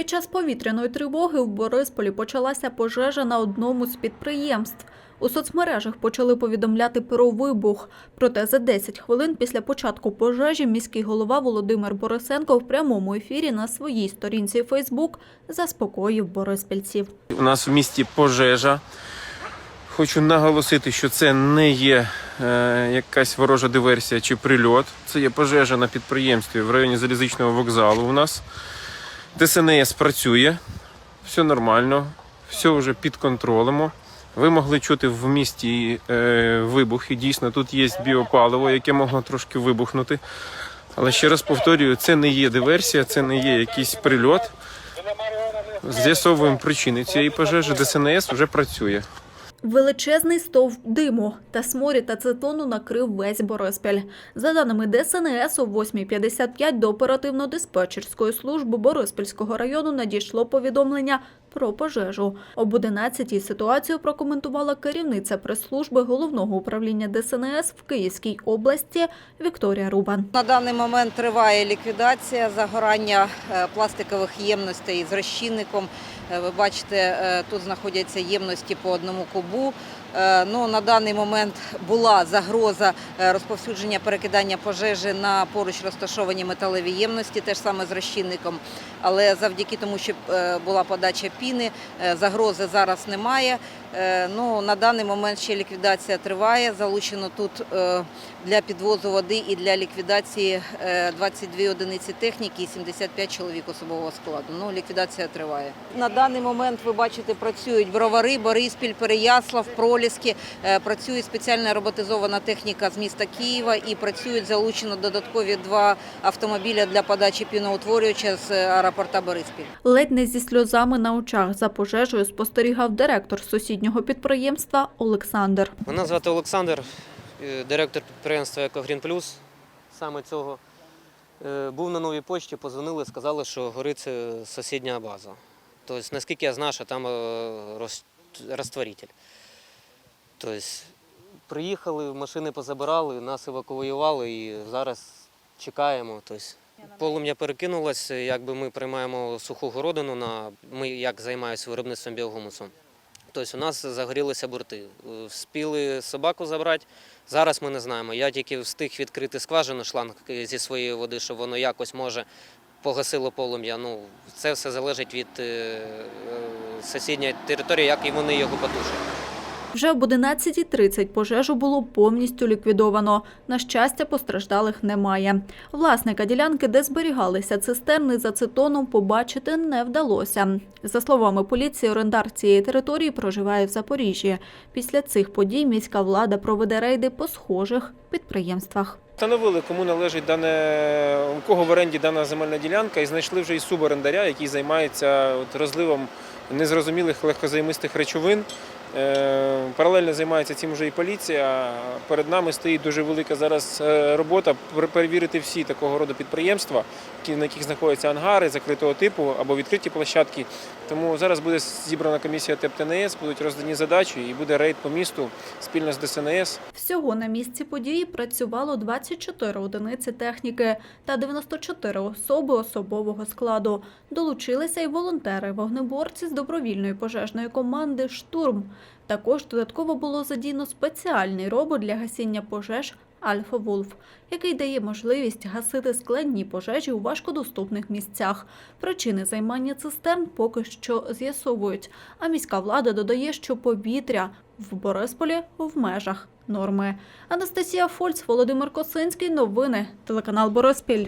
Під час повітряної тривоги в Борисполі почалася пожежа на одному з підприємств. У соцмережах почали повідомляти про вибух. Проте за 10 хвилин після початку пожежі міський голова Володимир Борисенко в прямому ефірі на своїй сторінці Фейсбук заспокоїв бориспільців. У нас в місті пожежа. Хочу наголосити, що це не є е, якась ворожа диверсія чи прильот. Це є пожежа на підприємстві в районі залізничного вокзалу. У нас ДСНС працює, все нормально, все вже під контролем. Ви могли чути в місті е, вибух, дійсно тут є біопаливо, яке могло трошки вибухнути. Але ще раз повторюю, це не є диверсія, це не є якийсь прильот. З'ясовуємо причини цієї пожежі. ДСНС вже працює. Величезний стовп диму та сморід ацетону накрив весь Бориспіль. За даними ДСНС, о 8.55 до оперативно-диспетчерської служби Бориспільського району надійшло повідомлення про пожежу. Об 11.00 ситуацію прокоментувала керівниця прес-служби головного управління ДСНС в Київській області Вікторія Рубан. На даний момент триває ліквідація загорання е, пластикових ємностей з розчинником. Е, Ви бачите, е, тут знаходяться ємності по одному кубу. Е, Ну, на даний момент була загроза е, розповсюдження перекидання пожежі на поруч розташовані металеві ємності, теж саме з розчинником. Але завдяки тому, що е, була подача піни, загрози зараз немає. Ну, на даний момент ще ліквідація триває. Залучено тут для підвозу води і для ліквідації е, 22 одиниці техніки і 75 чоловік особового складу. Ну, ліквідація триває. На даний момент ви бачите, працюють бровари, Бориспіль, Переяслав, Проліски. Е, Працює спеціальна роботизована техніка з міста Києва і працюють залучено додаткові два автомобіля для подачі піноутворювача з аеропорта Бориспіль. Ледь не зі сльозами на очах за пожежею спостерігав директор сусіднього підприємства Олександр. Мене звати Олександр, е, директор підприємства «Екогрін Плюс». Саме цього Е, був на новій почті, позвонили, сказали, що горить е, сусідня база. Тобто, наскільки я знаю, що там е, розтворитель. Тобто, приїхали, машини позабирали, нас евакуювали і зараз чекаємо. Тобто, полум'я перекинулося, якби ми приймаємо суху городину, на, ми як займаємося виробництвом біогумусу. Тобто у нас загорілися борти. Е, Вспіли собаку забрати. Зараз ми не знаємо. Я тільки встиг відкрити скважину шланг зі своєї води, щоб воно якось може погасило полум'я. Ну, це все залежить від е, е, сусідньої території, як і вони його потушать. Вже об 11.30 пожежу було повністю ліквідовано. На щастя, постраждалих немає. Власника ділянки, де зберігалися цистерни з ацетоном, побачити не вдалося. За словами поліції, орендар цієї території проживає в Запоріжжі. Після цих подій міська влада проведе рейди по схожих підприємствах. Встановили, кому належить дане, у кого в оренді дана земельна ділянка, і знайшли вже і суборендаря, який займається от розливом незрозумілих легкозаймистих речовин. Е, Паралельно займається цим вже і поліція. Перед нами стоїть дуже велика зараз е, робота пер- перевірити всі такого роду підприємства, на яких знаходяться ангари закритого типу або відкриті площадки. Тому зараз буде зібрана комісія ТЕП-ТНС, будуть роздані задачі і буде рейд по місту спільно з ДСНС. Всього на місці події працювало 24 одиниці техніки та 94 особи особового складу. Долучилися й волонтери, вогнеборці з добровільної пожежної команди «Штурм». Також додатково було задіяно спеціальний робот для гасіння пожеж Альфа Вулф, який дає можливість гасити складні пожежі у важкодоступних місцях. Причини займання цистерн поки що з'ясовують. А міська влада додає, що повітря в Борисполі в межах норми. Анастасія Фольц, Володимир Косинський. Новини. Телеканал Бориспіль.